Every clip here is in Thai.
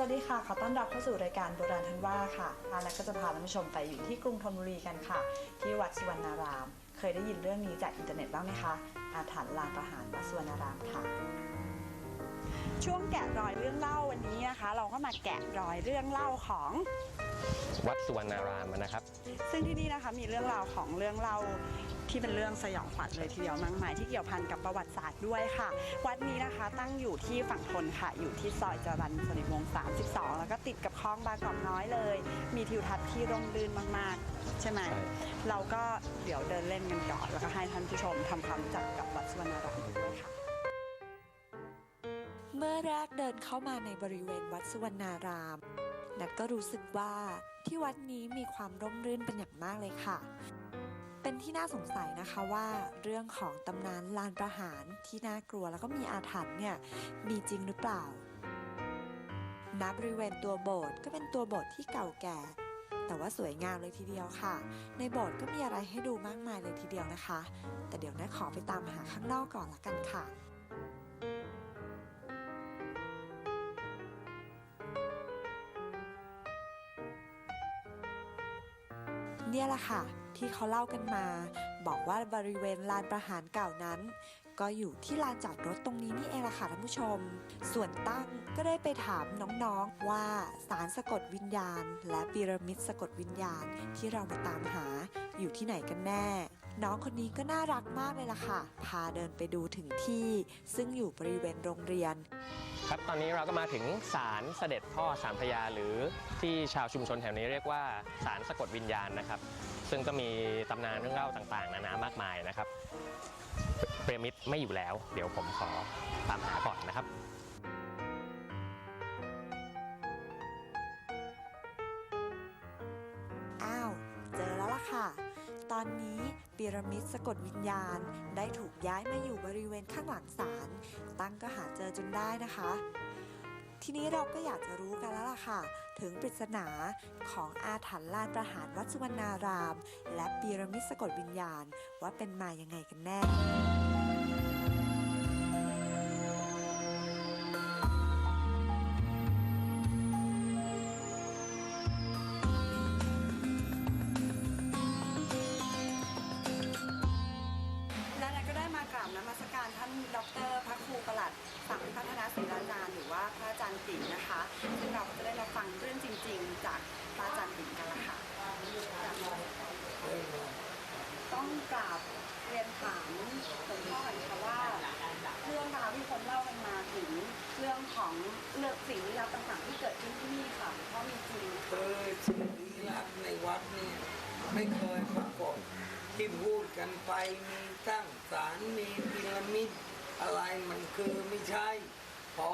สวัสดีค่ะ ขอต้อนรับเข้าสู่รายการโบราณทันว่าค่ะอาณาก็จะพาท่านผู้ชมไปอยู่ที่กรุงธนบุรีกันค่ะ ที่วัดสุวรรณาราม เคยได้ยินเรื่องนี้จากอินเทอร์เน็ตบ้างไหมคะ อาถรรพ์ลางประหารวัดสุวรรณารามค่ะ ช่วงแกะรอยเรื่องเล่าวันนี้นะคะ เราก็มาแกะรอยเรื่องเล่าของวัดสุวรรณารามนะครับ ซึ่งที่นี่นะคะมีเรื่องราวของเรื่องเล่าที่เป็นเรื่องสยองขวัญเลยทีเดียวมากมายที่เกี่ยวพันกับประวัติศาสตร์ด้วยค่ะ วัดนี้นะคะตั้งอยู่ที่ฝั่งทนค่ะ อยู่ที่ซอยจรัญสนิทวงศ์32 แล้วก็ติดกับคลองบางกอกน้อยเลย มีทิวทัศน์ที่ร่มรื่นมากๆ ใช่ไหมใช่เราก็เดี๋ยวเดินเล่นกันก่อน แล้วก็ให้ท่านผู้ชมทำความรู้จักกับวัดสุวรรณารามด้วยค่ะ เมื่อแรกเดินเข้ามาในบริเวณวัดสุวรรณาราม นัดก็รู้สึกว่าที่วัดนี้มีความร่มรื่นเป็นอย่างมากเลยค่ะ เป็นที่น่าสงสัยนะคะว่าเรื่องของตำนานลานประหารที่น่ากลัวแล้วก็มีอาถรรพ์เนี่ยมีจริงหรือเปล่าณบริเวณตัวโบสถ์ก็เป็นตัวโบสถ์ที่เก่าแก่ แต่ว่าสวยงามเลยทีเดียวค่ะ ในโบสถ์ก็มีอะไรให้ดูมากมายเลยทีเดียวนะคะ แต่เดี๋ยวนัดขอไปตามหาข้างนอกก่อนละกันค่ะ เนี่ยแหละค่ะ ที่เขาเล่ากันมา บอกว่าบริเวณลานประหารเก่านั้น ก็อยู่ที่ลานจอดรถตรงนี้นี่เองล่ะค่ะท่านผู้ชม ส่วนตั้งก็ได้ไปถามน้องๆว่าสารสะกดวิญญาณ และพีระมิดสะกดวิญญาณที่เรามาตามหาอยู่ที่ไหนกันแน่ น้องคนนี้ก็น่ารักมากเลยล่ะค่ะ พาเดินไปดูถึงที่ ซึ่งอยู่บริเวณโรงเรียน ครับตอนนี้เราก็มาถึงศาลเสด็จพ่อสามพยาหรือที่ชาวชุมชนแถวนี้เรียกว่าศาลสะกดวิญญาณนะครับ ซึ่งก็มีตำนานเรื่องเล่าต่างๆ นานามากมายนะครับเปรมิดไม่อยู่แล้ว เดี๋ยวผมขอตามหาก่อนนะครับอ้าวเจอแล้วล่ะค่ะ ตอนนี้ปิรามิดสะกดวิญญาณได้ถูกย้ายมาอยู่บริเวณข้างหลังศาลตั้งก็หาเจอจนได้นะคะ ทีนี้เราก็อยากจะรู้กันแล้วล่ะค่ะ ถึงปริศนาของอาถรรพ์ลานประหารวัดสุวรรณาราม และปิรามิดสะกดวิญญาณว่าเป็นมายังไงกันแน่ ลี้ลับในวัดนี่ไม่เคยปรากฏที่พูดกันไปมีตั้งศาลมีพีระมิดอะไรมันคือไม่ใช่พอ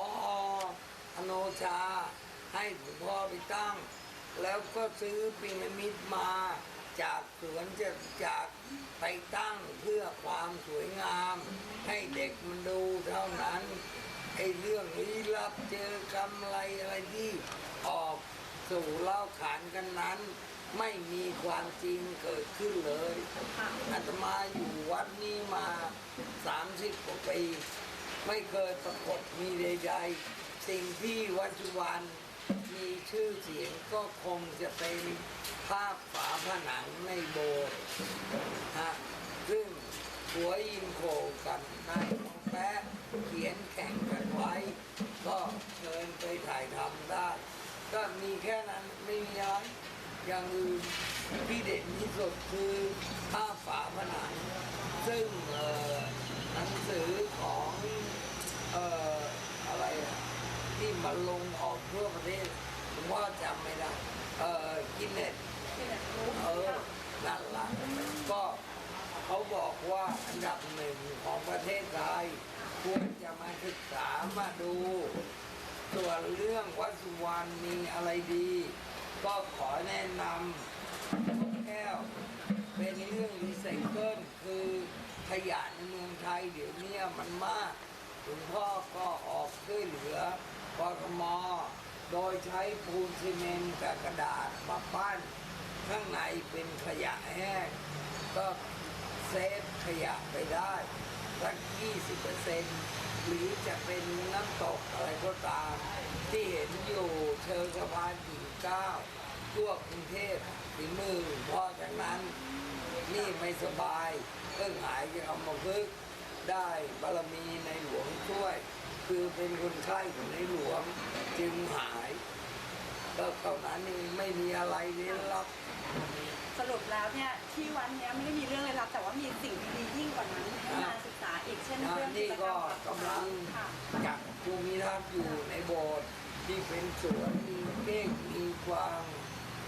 อโนชา ให้หลวงพ่อไปตั้ง แล้วก็ซื้อพีระมิดมาจากสวนจะจากไปตั้งเพื่อความสวยงาม ให้เด็กมันดูเท่านั้นไอ้เรื่องลี้ลับเจอกำไรอะไรที่ออก สู่เล่าขานกันนั้น ไม่มีความจริงเกิดขึ้นเลยอาตมาอยู่วัดนี้มา30กว่าปี ไม่เคยปรากฏมีใดๆสิ่งที่วัจุวันมีชื่อเสียงก็คงจะเป็นภาพฝาผนังในโบสถ์ฮะซึ่งหัวอินโคกันนายของแป๊ะเขียนแข่งกันไว้ ก็เชิญไปถ่ายทำได้ ก็มีแค่นั้นไม่มีอะไรอย่างอื่นที่เด่นที่สุดคือภาพฝาผนังซึ่งเอ่อหนังสือของเอ่ออะไรอะที่มันลงออกทั่วประเทศผมว่าจำไม่ได้เอ่อกินเน็ตเออนั่นละก็เขาบอกว่าอันดับหนึ่งของประเทศไทยควรจะมาศึกษามาดู ส่วนเรื่องวัดสุวรรณมีอะไรดี ก็ขอแนะนำแก้ว เป็นเรื่องรีไซเคิลคือขยะในเมืองไทยเดี๋ยวนี้มันมากหลวงพ่อก็ออกช่วยเหลือกทมโดยใช้ปูนซีเมนต์กับกระดาษมาปั้น ข้างในเป็นขยะแห้งก็เซฟขยะไปได้สัก20%เหรือจะเป็นน้ำตกอะไรก็ตาม ที่เห็นอยู่เชิงสะพานกิ่งเก้าทั่วกรุงเทพฝีมือเพราะฉะนั้น นี่ไม่สบายเพิ่งหายจากอัมพฤกษ์ได้บารมีในหลวงช่วย คือเป็นคนไข้ของในหลวงจึงหายก็เท่านั้นเองไม่มีอะไรเลี้ยลับ สรุปแล้วเนี่ยที่วัดเนี้ยไม่ได้มีเรื่องเลยลับแต่ว่ามีสิ่งดีๆยิ่งกว่านั้นให้มาศึกษาอีกเช่นนะเรื่องนี่กิจก็รรมกำลังค่ะจัดภูมิทัศน์อยู่ในโบสถ์ที่เป็นสวนมีเก้งมีกวาง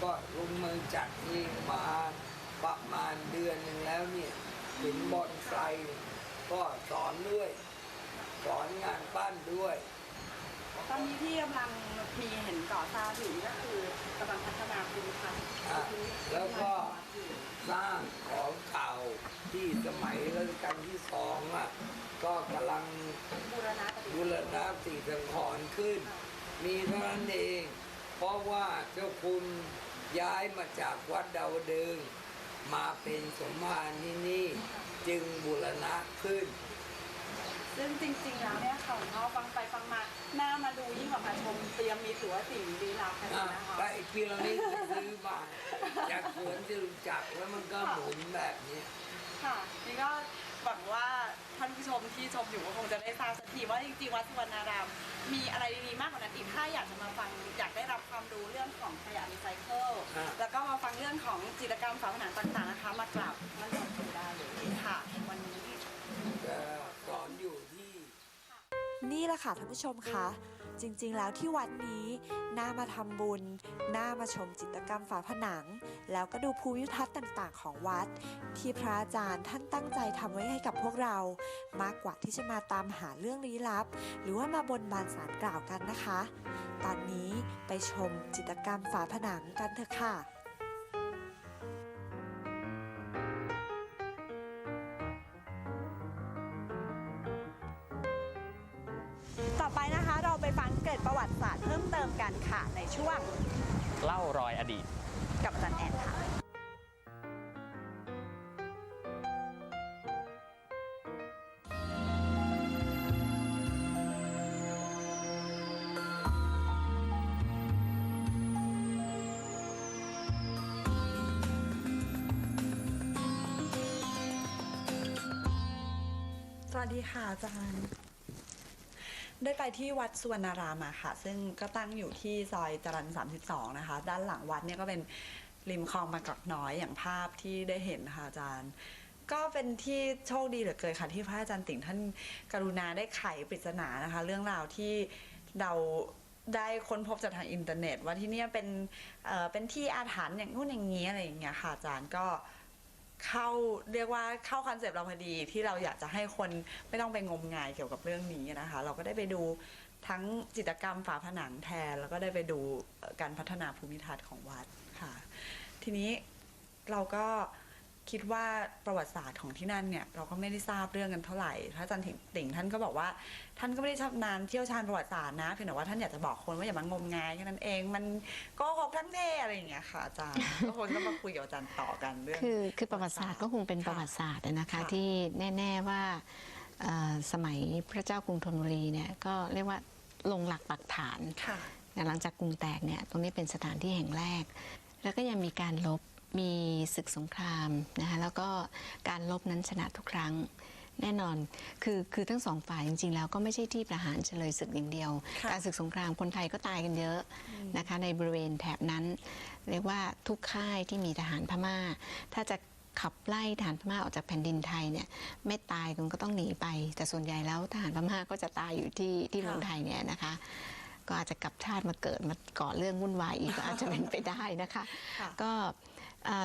ก็ลงมือจัดเองมาประมาณเดือนหนึ่งแล้วเนี่ยถึงบอนไซก็สอนด้วย สอนงานปั้นด้วย ตอนนี้ที่กำลังมีเห็นก่อสร้างอยู่ก็คือกำลังพัฒนาภูมิทัศน์อะแล้วก็ สร้างของเก่าที่สมัยรัชกาลที่สองอะก็กำลังบูรณะปฏิบูรณะสีสังขรณ์ขึ้น มีเท่านั้นเอง เพราะว่าเจ้าคุณย้ายมาจากวัดดาวดึง มาเป็นสมภารที่นี่ จึงบูรณะขึ้น ซึ่งจริงๆแล้วเนี่ยค่ะหลวงพ่อฟังไปฟังมาหน้ามาดูยิ่งกว่ามาชมเตรียมมีถือว่าสิ่งลี้ลับกันอะนะคะแล้วไอ้พีระมิดที่ซื้อมาจากสวนจตุจักรแล้วมันก็หมุนแบบนี้ค่ะนี่ก็หวังว่าท่านผู้ชมที่ชมอยู่ก็คงจะได้ทราบสักทีว่าจริงๆวัดสุวรรณาราม มีอะไรดีๆมากกว่านั้นอีกถ้าอยากจะมาฟังอยากได้รับความรู้เรื่องของขยะรีไซเคิลอะแล้วก็มาฟังเรื่องของจิตรกรรมฝาผนังต่างๆนะคะ มากราบท่านหลวงปู่ได้เลยค่ะวันนี้จะสอนอยู่ที่ นี่แหละค่ะท่านผู้ชมคะจริงๆแล้วที่วัดนี้น่ามาทำบุญน่ามาชมจิตรกรรมฝาผนัง แล้วก็ดูภูมิทัศน์ต่างๆ ของวัด ที่พระอาจารย์ท่านตั้งใจทำไว้ให้กับพวกเรา มากกว่าที่จะมาตามหาเรื่องลี้ลับ หรือว่ามาบนบานสารกล่าวกันนะคะ ตอนนี้ไปชมจิตรกรรมฝาผนังกันเถอะค่ะ กันค่ะในช่วงเล่ารอยอดีต กับอาจารย์แอนค่ะ สวัสดีค่ะอาจารย์ ได้ไปที่วัดสุวรรณารามาค่ะ ซึ่งก็ตั้งอยู่ที่ซอยจรัญ32 นะคะ ด้านหลังวัดเนี่ยก็เป็นริมคลองบางกอกน้อยอย่างภาพที่ได้เห็นนะคะอาจารย์ ก็เป็นที่โชคดีเหลือเกินค่ะที่พระอาจารย์ติ่งท่านกรุณาได้ไขปริศนานะคะ เรื่องราวที่เราได้ค้นพบจากทางอินเทอร์เน็ต ว่าที่เนี่ยเป็นเอ่อเป็นที่อาถรรพ์อย่างนู้นอย่างนี้อะไรอย่างเงี้ยค่ะอาจารย์ก็ เข้าเรียกว่าเข้าคอนเซปต์เราพอดีที่เราอยากจะให้คนไม่ต้องไปงมงายเกี่ยวกับเรื่องนี้นะคะ เราก็ได้ไปดูทั้งจิตรกรรมฝาผนังแทน แล้วก็ได้ไปดูการพัฒนาภูมิทัศน์ของวัดค่ะ ทีนี้เราก็ คิดว่าประวัติศาสตร์ของที่นั่นเนี่ยเราก็ไม่ได้ทราบเรื่องกันเท่าไหร่พระอาจารย์ติ่งติ่งท่านก็บอกว่า ท่านก็ไม่ได้ชำนาญเที่ยวชาญประวัติศาสตร์นะเพียงแต่ว่าท่านอยากจะบอกคนว่าอย่ามางมงายแค่นั้นเอง มันโกหกทั้งเท่อะไรอย่างเงี้ยค่ะอาจารย์ก็คนก็มาคุยกับอาจารย์ต่อกันเรื่องคือคือประวัติศาสตร์ก็คงเป็นประวัติศาสตร์นะคะค่ะที่แน่ ๆว่าเอ่อสมัยพระเจ้ากรุงธนบุรีเนี่ยก็เรียกว่าลงหลักปักฐานค่ะหลังจากกรุงแตกเนี่ยตรงนี้เป็นสถานที่แห่งแรก แล้วก็ยังมีการลบ มีศึกสงครามนะคะแล้วก็การลบนั้นชนะทุกครั้งแน่นอนคือคือทั้งสองฝ่ายจริงๆ แล้วก็ไม่ใช่ที่ประหารเฉลยศึกอย่างเดียวค่ะการศึกสงครามคนไทยก็ตายกันเยอะนะคะในบริเวณแถบนั้น เรียกว่าทุกค่ายที่มีทหารพม่า ถ้าจะขับไล่ทหารพม่าออกจากแผ่นดินไทยเนี่ยไม่ตายคุณก็ต้องหนีไป แต่ส่วนใหญ่แล้วทหารพม่าก็จะตายอยู่ที่ที่ค่ะเมืองไทยเนี่ยนะคะก็อาจจะกลับชาติมาเกิดมาก่อเรื่องวุ่นวายอีกก็อาจจะเป็นไปได้นะคะค่ะก็เอ่อ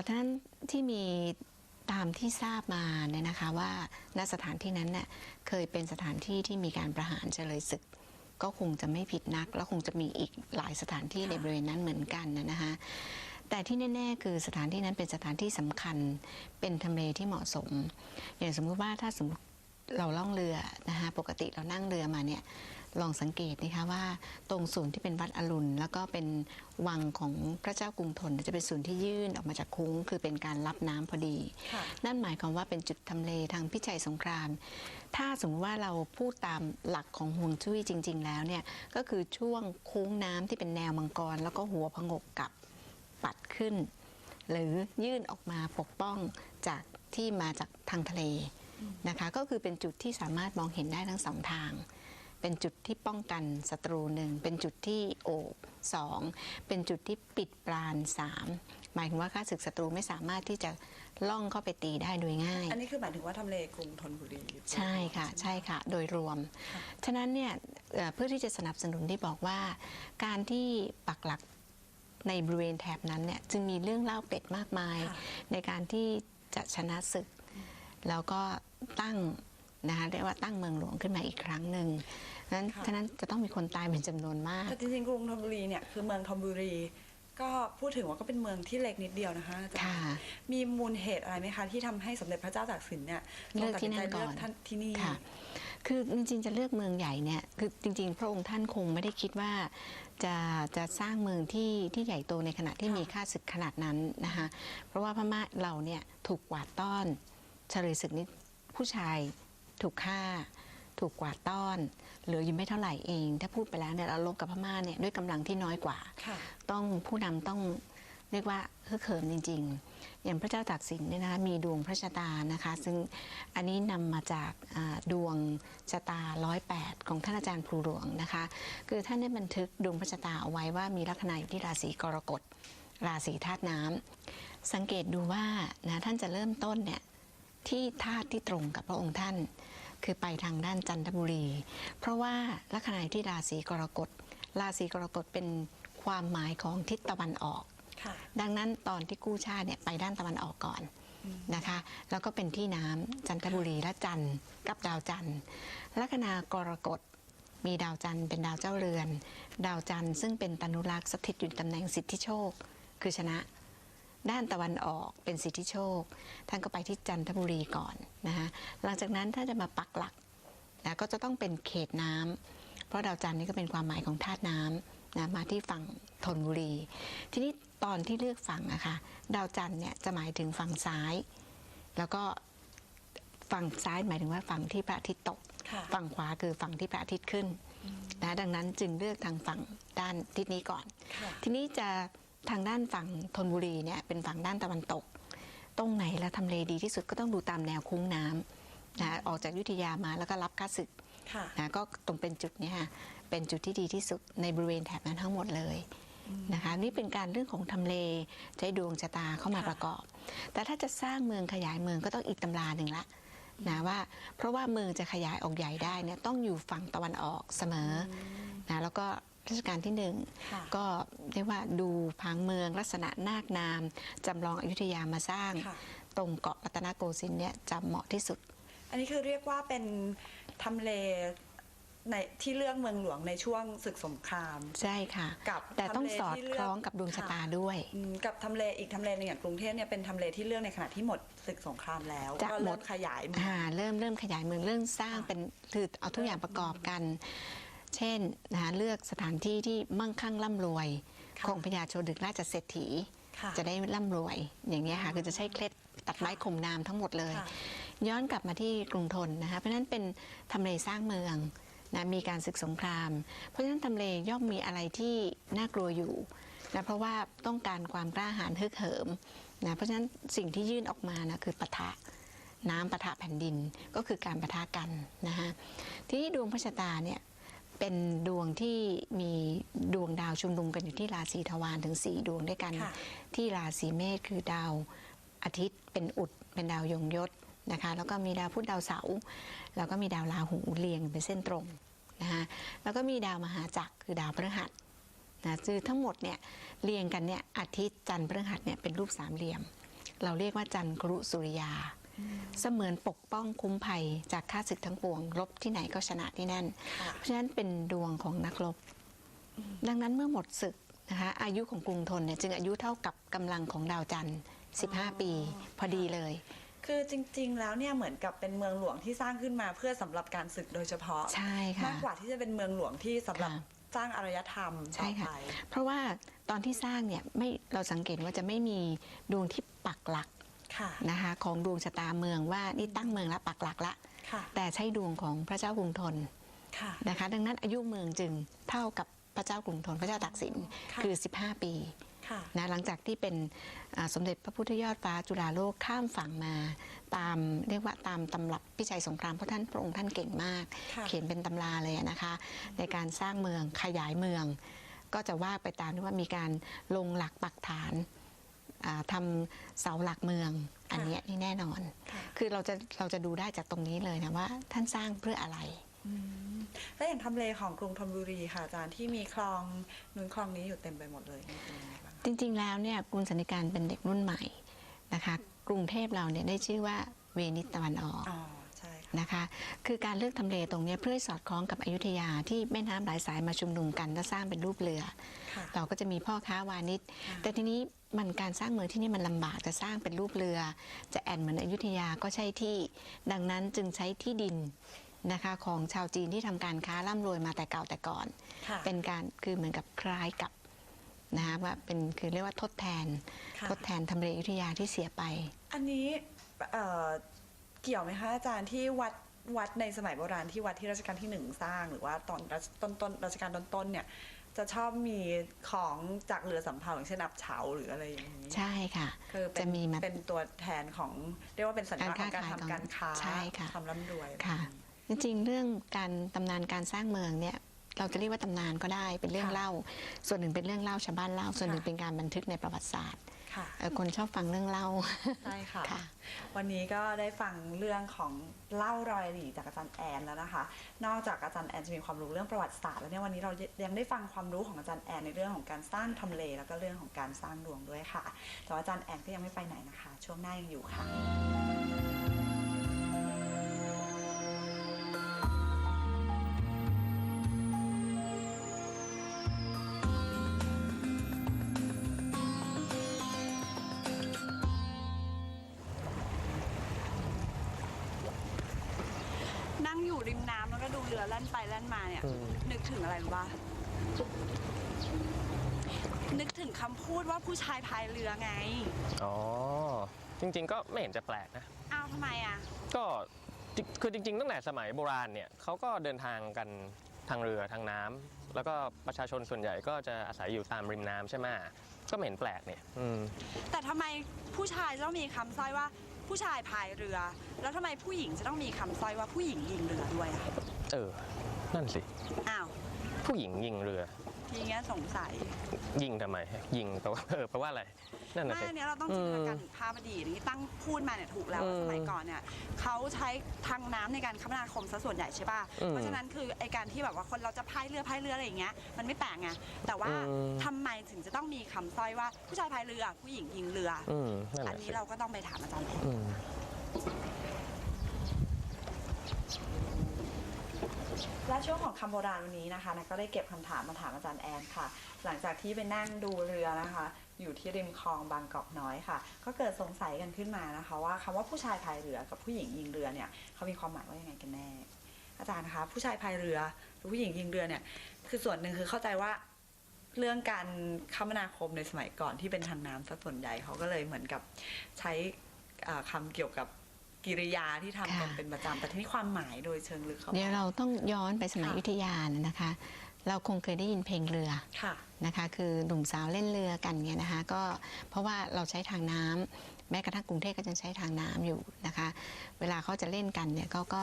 ท่านั้นที่มีตามที่ทราบมาเนี่ยนะคะว่าณสถานที่นั้นเนี่ยเคยเป็นสถานที่ที่มีการประหารเฉลยศึก ก็คงจะไม่ผิดนัก แล้วคงจะมีอีกหลายสถานที่ค่ะในบริเวณนั้นเหมือนกันนะนะคะแต่ที่แน่ๆ คือสถานที่นั้นเป็นสถานที่สำคัญเป็นทำเลที่เหมาะสม อย่างสมมุติว่าถ้าสมมติเราล่องเรือนะคะปกติเรานั่งเรือมาเนี่ย ลองสังเกตนะคะว่าตรงส่วนที่เป็นวัดอรุณ แล้วก็เป็นวังของพระเจ้ากรุงธนจะเป็นส่วนที่ยื่นออกมาจากคุ้ง คือเป็นการรับน้ำพอดีค่ะนั่นหมายความว่าเป็นจุดทำเลทางพิชัยสงคราม ถ้าสมมติว่าเราพูดตามหลักของห่วงจุ้ยจริง ๆ แล้วเนี่ยก็คือช่วงโค้งน้ำที่เป็นแนวมังกร แล้วก็หัวพงกกลับปัดขึ้น หรือยื่นออกมาปกป้องจากที่มาจากทางทะเลนะคะก็คือเป็นจุดที่สามารถมองเห็นได้ทั้งสองทาง เป็นจุดที่ป้องกันศัตรูหนึ่งเป็นจุดที่โอบสองเป็นจุดที่ปิดปราณสามหมายถึงว่าข้าศึกศัตรูไม่สามารถที่จะล่องเข้าไปตีได้โดยง่าย อันนี้คือหมายถึงว่าทำเลกรุงธนบุรีใช่ค่ะใช่ค่ะ โดยรวม ฉะนั้นเนี่ยเอ่อเพื่อที่จะสนับสนุนที่บอกว่า การที่ปักหลักในบริเวณแถบนั้นเนี่ยจึงมีเรื่องเล่าเป็ดมากมายค่ะในการที่จะชนะศึก แล้วก็ตั้ง นะคะเรียกว่าตั้งเมืองหลวงขึ้นมาอีกครั้งหนึ่งนั้นฉะนั้นจะต้องมีคนตายเป็นจำนวนมาก แต่จริงๆกรุงธนบุรีเนี่ยคือเมืองธนบุรี ก็พูดถึงว่าก็เป็นเมืองที่เล็กนิดเดียวนะคะอาจารค่ะ ย์มีมูลเหตุอะไรไหมคะที่ทำให้สมเด็จพระเจ้าตากสินเนี่ยเลือกที่นั่นตัดสิใจก่อนเลืท่านที่นี่ ค่ะ คือจริงๆ จะเลือกเมืองใหญ่เนี่ย คือจริง ๆ พระองค์ท่านคงไม่ได้คิดว่า จะจะสร้างเมืองที่ที่ใหญ่โตในขณะที่ค่ะ มีค่าศึกขนาดนั้นนะคะ เพราะว่าพม่าเราเนี่ยถูกกวาดต้อนเฉลยศึกนี้ผู้ชาย ถูกฆ่า ถูกกวาดต้อนเหลืออยู่ไม่เท่าไหร่เอง ถ้าพูดไปแล้วเนี่ยเราลบกับพม่าเนี่ยด้วยกำลังที่น้อยกว่าค่ะต้องผู้นำต้องเรียกว่าฮึกเหิมจริง ๆ อย่างพระเจ้าตากสินเนี่ยนะคะมีดวงพระชะตานะคะ ซึ่งอันนี้นำมาจากอ่าดวงชะตาร้อยแปดของท่านอาจารย์ภูหลวงนะคะ คือท่านได้บันทึกดวงพระชะตาเอาไว้ว่ามีลัคนาอยู่ที่ราศีกรกฎราศีธาตุน้ำสังเกตดูว่านะท่านจะเริ่มต้นเนี่ย ที่ธาตุที่ตรงกับพระองค์ท่าน คือไปทางด้านจันทบุรี เพราะว่าลัคนาอยู่ที่ราศีกรกฎราศีกรกฎเป็นความหมายของทิศตะวันออกค่ะดังนั้นตอนที่กู้ชาติเนี่ยไปด้านตะวันออกก่อนนะคะ แล้วก็เป็นที่น้ำจันทบุรีและจันทร์กับดาวจันทร์ลัคนากรกฎมีดาวจันทร์เป็นดาวเจ้าเรือน ดาวจันทร์ซึ่งเป็นตนุรักษ์สถิตอยู่ในตำแหน่งสิทธิโชค คือชนะ ด้านตะวันออกเป็นสิทธิโชค ท่านก็ไปที่จันทบุรีก่อนนะคะหลังจากนั้นถ้าจะมาปักหลักนะก็จะต้องเป็นเขตน้ำเพราะดาวจันทร์นี่ก็เป็นความหมายของธาตุน้ำนะมาที่ฝั่งธนบุรี ทีนี้ตอนที่เลือกฝั่งอะค่ะดาวจันทร์เนี่ยจะหมายถึงฝั่งซ้าย แล้วก็ฝั่งซ้ายหมายถึงว่าฝั่งที่พระอาทิตย์ตกค่ะฝั่งขวาคือฝั่งที่พระอาทิตย์ขึ้นนะดังนั้นจึงเลือกทางฝั่งด้านทิศนี้ก่อนค่ะทีนี้จะ ทางด้านฝั่งธนบุรีเนี่ยเป็นฝั่งด้านตะวันตก ตรงไหนแล้วทำเลดีที่สุดก็ต้องดูตามแนวคุ้งน้ำนะออกจากอยุธยามาแล้วก็รับค่าศึกค่ะนะก็ตรงเป็นจุดเนี้ค่ะเป็นจุดที่ดีที่สุดในบริเวณแถบนั้นทั้งหมดเลยนะคะนี่เป็นการเรื่องของทำเลใช้ดวงชะตาเข้ามาค่ะประกอบ แต่ถ้าจะสร้างเมืองขยายเมืองก็ต้องอีกตำราหนึ่งละนะว่าเพราะว่าเมืองจะขยายออกใหญ่ได้เนี่ยต้องอยู่ฝั่งตะวันออกเสมอนะแล้วก็ รัชกาลที่หนึ่งค่ะก็เรียกว่าดูพังเมืองลักษณะนาคนามจำลองอยุธยามาสร้างค่ะตรงเกาะรัตนโกสินทร์เนี่ยจะเหมาะที่สุด อันนี้คือเรียกว่าเป็นทำเลในที่เลือกเมืองหลวงในช่วงศึกสงคราม ใช่ค่ะกับแต่ต้องทำเลสอดที่เลือกคล้องกับดวงชะตาด้วยอืมกับทำเลอีกทำเลหนึงอย่างกรุงเทพเนี่ยเป็นทำเลที่เลือกในขณะที่หมดศึกสงครามแล้วจะก็หมเริ่ดมขยายอ่าเริ่มเริ่มขยายเมืองเริ่มสร้างค่ะเป็นคือเอาทุกอย่างประกอบกัน เช่นนะคะเลือกสถานที่ที่มั่งคั่งร่ำรวยค่ะของพญาโชดึกราชเศรษฐีค่ะจะได้ร่ำรวย อย่างเงี้ยค่ะคือจะใช้เคล็ดตัดไม้ข่มนามทั้งหมดเลยค่ะย้อนกลับมาที่กรุงธนนะคะเพราะฉะนั้นเป็นทำเลสร้างเมืองนะมีการศึกสงคราม เพราะฉะนั้นทำเลย่อมมีอะไรที่น่ากลัวอยู่นะเพราะว่าต้องการความกล้าหาญฮึกเหิมนะเพราะฉะนั้นสิ่งที่ยื่นออกมานะคือปะทะน้ำปะทะแผ่นดินก็คือการปะทะกันนะคะที่ดวงพระชะตาเนี่ย เป็นดวงที่มีดวงดาวชุมนุมกันอยู่ที่ราศีทวารถึง 4 ดวงด้วยกันค่ะที่ราศีเมษคือดาวอาทิตย์เป็นอุดเป็นดาวยงยศนะคะแล้วก็มีดาวพุธดาวเสาร์แล้วก็มีดาวราหูเรียงเป็นเส้นตรงนะคะแล้วก็มีดาวมหาจักรคือดาวพฤหัสนะคือทั้งหมดเนี่ยเรียงกันเนี่ยอาทิตย์จันทร์พฤหัสเนี่ยเป็นรูปสามเหลี่ยม เราเรียกว่าจันทร์ครุสุริยา เสมือนปกป้องคุ้มภัยจากข้าศึกทั้งปวงรบที่ไหนก็ชนะที่นั่นค่ะเพราะฉะนั้นเป็นดวงของนักรบ ดังนั้นเมื่อหมดศึกนะคะอายุของกรุงธนเนี่ยจึงอายุเท่ากับกำลังของดาวจันทร์ 15 ปี พอดีเลย คือจริง ๆ แล้วเนี่ยเหมือนกับเป็นเมืองหลวงที่สร้างขึ้นมาเพื่อสำหรับการศึกโดยเฉพาะใช่ค่ะมากกว่าที่จะเป็นเมืองหลวงที่สำหรับค่ะสร้างอารยธรรมใช่ต่อค่ะไปเพราะว่าตอนที่สร้างเนี่ยไม่เราสังเกตว่าจะไม่มีดวงที่ปักหลักค่ะ นะคะของดวงชะตาเมืองว่านี่ตั้งเมืองละปักหลักละค่ะแต่ใช้ดวงของพระเจ้ากรุงธนค่ะนะคะ ดังนั้นอายุเมืองจึงเท่ากับพระเจ้ากรุงธนพระเจ้าตากสินค่ะคือ 15 ปีค่ะนะหลังจากที่เป็นอ่าสมเด็จพระพุทธยอดฟ้าจุฬาโลกข้ามฝั่งมา ตามเรียกว่าตามตำรับพิชัยสงครามเพราะท่านพระองค์ท่านเก่งมากค่ะเขียนเป็นตำราเลยนะคะ ในการสร้างเมืองขยายเมือง ก็จะว่าไปตามที่ว่ามีการลงหลักปักฐานอ่า ทำเสาหลักเมืองอันเนี้ยนี่แน่นอนค่ะคือเราจะเราจะดูได้จากตรงนี้เลยนะว่าท่านสร้างเพื่ออะไรอืมแล้วอย่างทำเลของกรุงธนบุรีค่ะอาจารย์ที่มีคลองนู้นคลองนี้อยู่เต็มไปหมดเลยนี่เป็นยังไงบ้างจริง ๆ แล้วเนี่ยกรุงสันนิการเป็นเด็กรุ่นใหม่นะคะ กรุงเทพเราเนี่ยได้ชื่อว่าเวนิสตะวันออกอ๋อใช่ค่ะ นะคะ คือการเลือกทำเลตรงเนี้ยเพื่อให้สอดคล้องกับอยุธยาที่แม่น้ำหลายสายมาชุมนุมกันและสร้างเป็นรูปเรือค่ะเราก็จะมีพ่อค้าวานิชค่ะแต่ทีนี้มันการสร้างเมืองที่นี่มันลำบากจะสร้างเป็นรูปเรือ จะแอนเหมือนอยุธยาก็ใช่ที่ ดังนั้นจึงใช้ที่ดินนะคะของชาวจีนที่ทำการค้าร่ำรวยมาแต่เก่าแต่ก่อนค่ะเป็นการคือเหมือนกับคล้ายกับนะคะว่าเป็นคือเรียกว่าทดแทนค่ะทดแทนทำเลอยุธยาที่เสียไป อันนี้ เอ่อเกี่ยวไหมคะอาจารย์ที่วัดวัดในสมัยโบราณที่วัดที่รัชกาลที่หนึ่งสร้าง หรือว่าตอนรัชต้นต้นรัชกาลต้นๆเนี่ยจะชอบมีของจากเรือสำเภาอย่างเช่นอับเฉาหรืออะไรอย่างนี้ ใช่ค่ะ คือเป็นจะมีมาเป็นตัวแทนของเรียกว่าเป็นสัญลักษณ์ของการการค้าขายทำการค้าใช่ค่ะความร่ำรวยค่ะ จริงๆ เรื่องการตำนานการสร้างเมืองเนี่ยเราจะเรียกว่าตำนานก็ได้เป็นเรื่องเล่า ส่วนหนึ่งเป็นเรื่องเล่าชาวบ้านเล่า ส่วนหนึ่งเป็นการบันทึกในประวัติศาสตร์ ค่ะ เอ่อคนชอบฟังเรื่องเล่า ใช่ค่ะ ค่ะ วันนี้ก็ได้ฟังเรื่องของเล่ารอยหลีจากอาจารย์แอนแล้วนะคะ นอกจากอาจารย์แอนจะมีความรู้เรื่องประวัติศาสตร์แล้วเนี่ยวันนี้เรายังได้ฟังความรู้ของอาจารย์แอนในเรื่องของการสร้างทำเลแล้วก็เรื่องของการสร้างดวงด้วยค่ะ แต่ว่าอาจารย์แอนก็ยังไม่ไปไหนนะคะ ช่วงหน้ายังอยู่ค่ะ รือแล่นไปแล่นมาเนี่ย อืม นึกถึงอะไรรู้ป่ะนึกถึงคำพูดว่าผู้ชายพายเรือไง อ๋อ จริง ๆ ก็ไม่เห็นจะแปลกนะ อ้าวทำไมอะ ก็จริคือจริง ๆ ตั้งแต่สมัยโบราณเนี่ยเขาก็เดินทางกันทางเรือทางน้ำแล้วก็ประชาชนส่วนใหญ่ก็จะอาศัยอยู่ตามริมน้ำใช่ไหมก็ไม่เห็นแปลกเนี่ยอืมแต่ทำไมผู้ชายจะต้องมีคำสร้อยว่าผู้ชายพายเรือ แล้วทำไมผู้หญิงจะต้องมีคำสร้อยว่าผู้หญิงยิงเรือด้วยอะ เออ นั่นสิ อ้าวผู้หญิงยิงเรือ ทีเงี้ยสงสัยยิงทำไม ยิงแปลว่าเออแปลว่าอะไร นั่นน่ะไม่สิ อันเนี้ยเราต้องจินตนาการถึงภาพอดีตอย่างที่ตั้งพูดมาเนี่ยถูกแล้วว่าอืมสมัยก่อนเนี่ยเขาใช้ทางน้ำในการคมนาคมซะส่วนใหญ่ใช่ป่ะ อืมเพราะฉะนั้นคือไอการที่แบบว่าคนเราจะพายเรือพายเรืออะไรอย่างเงี้ยมันไม่แปลกไงแต่ว่าอืม ทำไมถึงจะต้องมีคำสร้อยว่าผู้ชายพายเรือผู้หญิงยิงเรืออืมนั่นอันแหละนี้สิเราก็ต้องไปถามอาจารย์แอนอืม และช่วงของคำโบราณวันนี้นะคะนักก็ได้เก็บคำถามมาถามอาจารย์แอนค่ะ หลังจากที่ไปนั่งดูเรือนะคะ อยู่ที่ริมคลองบางกอกน้อยค่ะ ก็เกิดสงสัยกันขึ้นมานะคะ ว่าคำว่าผู้ชายพายเรือกับผู้หญิงยิงเรือเนี่ยเขามีความหมายว่ายังไงกันแน่ อาจารย์คะผู้ชายพายเรือหรือผู้หญิงยิงเรือเนี่ย คือส่วนหนึ่งคือเข้าใจว่าเรื่องการคมนาคมในสมัยก่อนที่เป็นทางน้ำซะส่วนใหญ่เขาก็เลยเหมือนกับใช้อ่าคำเกี่ยวกับ กิริยาที่ทำกันค่ะเป็นประจำแต่ที่นี่ความหมายโดยเชิงลึกเขาเดี๋ยวเราต้องย้อนไปสมัยค่ะ อยุธยานะคะ เราคงเคยได้ยินเพลงเรือค่ะ นะคะ คือหนุ่มสาวเล่นเรือกันเนี่ยนะคะ ก็เพราะว่าเราใช้ทางน้ำแม้กระทั่งกรุงเทพก็ยังใช้ทางน้ำอยู่นะคะ เวลาเขาจะเล่นกันเนี่ยเขาก็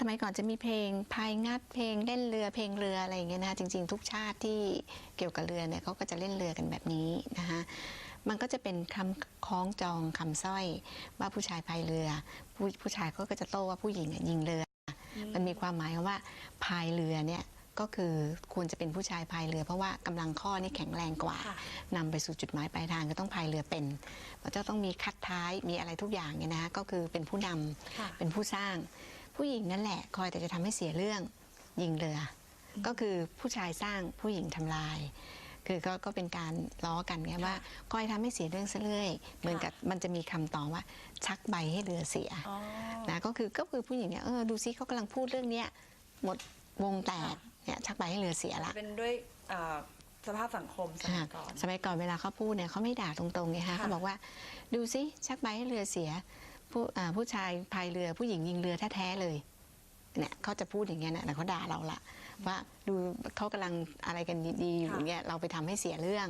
สมัยก่อนจะมีเพลงพายงัดเพลงเล่นเรือเพลงเรืออะไรอย่างเงี้ยนะคะจริง ๆ ทุกชาติที่เกี่ยวกับเรือเนี่ยเขาก็จะเล่นเรือกันแบบนี้นะคะ มันก็จะเป็นคำคล้องจองคำสร้อยว่าผู้ชายพายเรือ ผู้ผู้ชายเขาก็จะโต้ว่าผู้หญิงอะยิงเรือ มันมีความหมายว่าพายเรือเนี่ยก็คือควรจะเป็นผู้ชายพายเรือ เพราะว่ากำลังข้อนี่แข็งแรงกว่าค่ะนำไปสู่จุดหมายปลายทางก็ต้องพายเรือเป็นมันจะต้องมีคัดท้ายมีอะไรทุกอย่างเนี่ยนะก็คือเป็นผู้นำค่ะเป็นผู้สร้าง ผู้หญิงนั่นแหละคอยแต่จะทำให้เสียเรื่องยิงเรืออก็คือผู้ชายสร้างผู้หญิงทำลาย คคือก็ก็เป็นการล้อกันไงว่าก้อยทำให้เสียเรื่องซะเรื่อยเหมือนกับมันจะมีคำต่อว่า ชักใบให้เรือเสียอ๋อ นะก็คือก็คือผู้หญิงเนี่ยเออดูซิเขากำลังพูดเรื่องเนี้ยหมดวงแตกเนี่ยชักใบให้เรือเสียละ เป็นด้วยเอ่อสภาพสังคมสมัยก่อน สมัยก่อนเวลาเขาพูดเนี่ยเขาไม่ด่าตรงๆไงคะค่ะ เขาบอกว่า ดูซิชักใบให้เรือเสีย ผู้อ่าผู้ชายพายเรือผู้หญิงยิงเรือแท้ๆเลยเนี่ยเขาจะพูดอย่างเงี้ยนะแต่เขาด่าเราละ ว่าดูเขากำลังอะไรกันดีๆอยู่อย่างเงี้ยเราไปทำให้เสียเรื่อง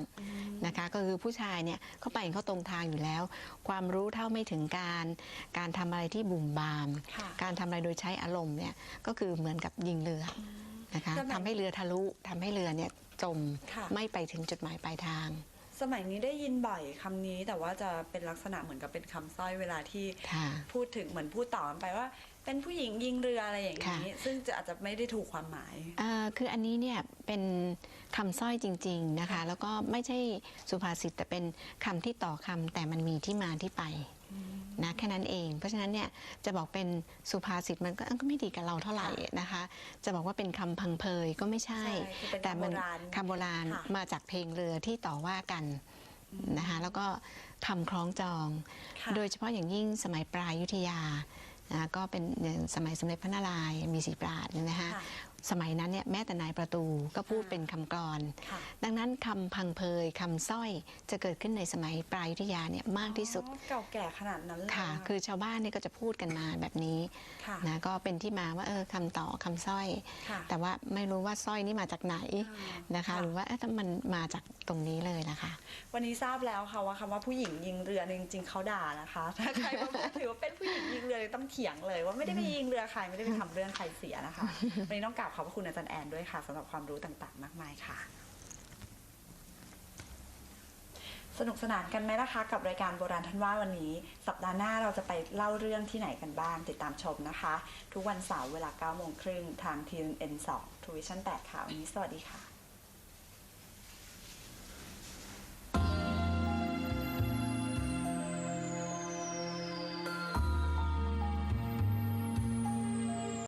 นะคะ ก็คือผู้ชายเนี่ยเขาไปของเขาตรงทางอยู่แล้ว ความรู้เท่าไม่ถึงการการทำอะไรที่บุ่มบามค่ะการทำอะไรโดยใช้อารมณ์เนี่ยก็คือเหมือนกับยิงเรืออนะคะสมัยทำให้เรือทะลุทำให้เรือเนี่ยจมค่ะไม่ไปถึงจุดหมายปลายทางสมัยนี้ได้ยินบ่อยคำนี้แต่ว่าจะเป็นลักษณะเหมือนกับเป็นคำสร้อยเวลาที่ค่ะพูดถึงเหมือนพูดต่อกันไปว่า เป็นผู้หญิงยิงเรืออะไรอย่างนี้ค่ะซึ่งจะอาจจะไม่ได้ถูกความหมายเอ่อคืออันนี้เนี่ยเป็นคำสร้อยจริง ๆนะคะ แล้วก็ไม่ใช่สุภาษิตแต่เป็นคำที่ต่อคำแต่มันมีที่มาที่ไปนะแค่นั้นเอง เพราะฉะนั้นเนี่ยจะบอกเป็นสุภาษิตมันก็ก็ไม่ดีกับเราเท่าไหร่นะคะ จะบอกว่าเป็นคำพังเพยก็ไม่ใช่ใช่คือเป็นแต่มัคำโบราณคำโบราณค่ะมาจากเพลงเรือที่ต่อว่ากันนะคะแล้วก็คำคล้องจองค่ะโดยเฉพาะอย่างยิ่งสมัยปลายยุทธยา นะก็เป็นสมัยสมเด็จพระนารายณ์มีสีปราดเนี่ยนะคะ สมัยนั้นเนี่ยแม้แต่นายประตูก็พูดอ่าเป็นคำกรอนค่ะดังนั้นคำพังเพยคำสร้อยจะเกิดขึ้นในสมัยปลายยุทธยาเนี่ยมากที่สุดอ๋อเก่าแก่ขนาดนั้นเลยค่ะนคือชาวบ้านเนี่ยก็จะพูดกันมาแบบนี้ค่ะนะก็เป็นที่มาว่าเออคำต่อคำสร้อยค่ะแต่ว่าไม่รู้ว่าสร้อยนี่มาจากไหนอ่านะคะค่ะหรือว่าเอ๊ะถ้ามันมาจากตรงนี้เลยนะคะ วันนี้ทราบแล้วค่ะว่าคำว่าผู้หญิงยิงเรือเนี่ยจริงๆเขาด่านะคะถ้าใครมาพูดถือว่าเป็นผู้หญิงยิงเรือเลยต้องเถียงเลย ว่าไม่ได้ไปยิงเรือใครไม่ได้ไปทำเรื่องใครเสียนะคะวันนี้ต้องกราบขอบพระคุณอาจารย์แอนด้วยค่ะสำหรับความรู้ต่างๆ มากมายค่ะ สนุกสนานกันไหมนะคะ กับรายการโบราณท่านว่าวันนี้ สัปดาห์หน้าเราจะไปเล่าเรื่องที่ไหนกันบ้าง ติดตามชมนะคะ ทุกวันเสาร์เวลา9โมงครึ่งทาง TNN2 ทวิชั่น8ค่ะวันนี้สวัสดีค่ะ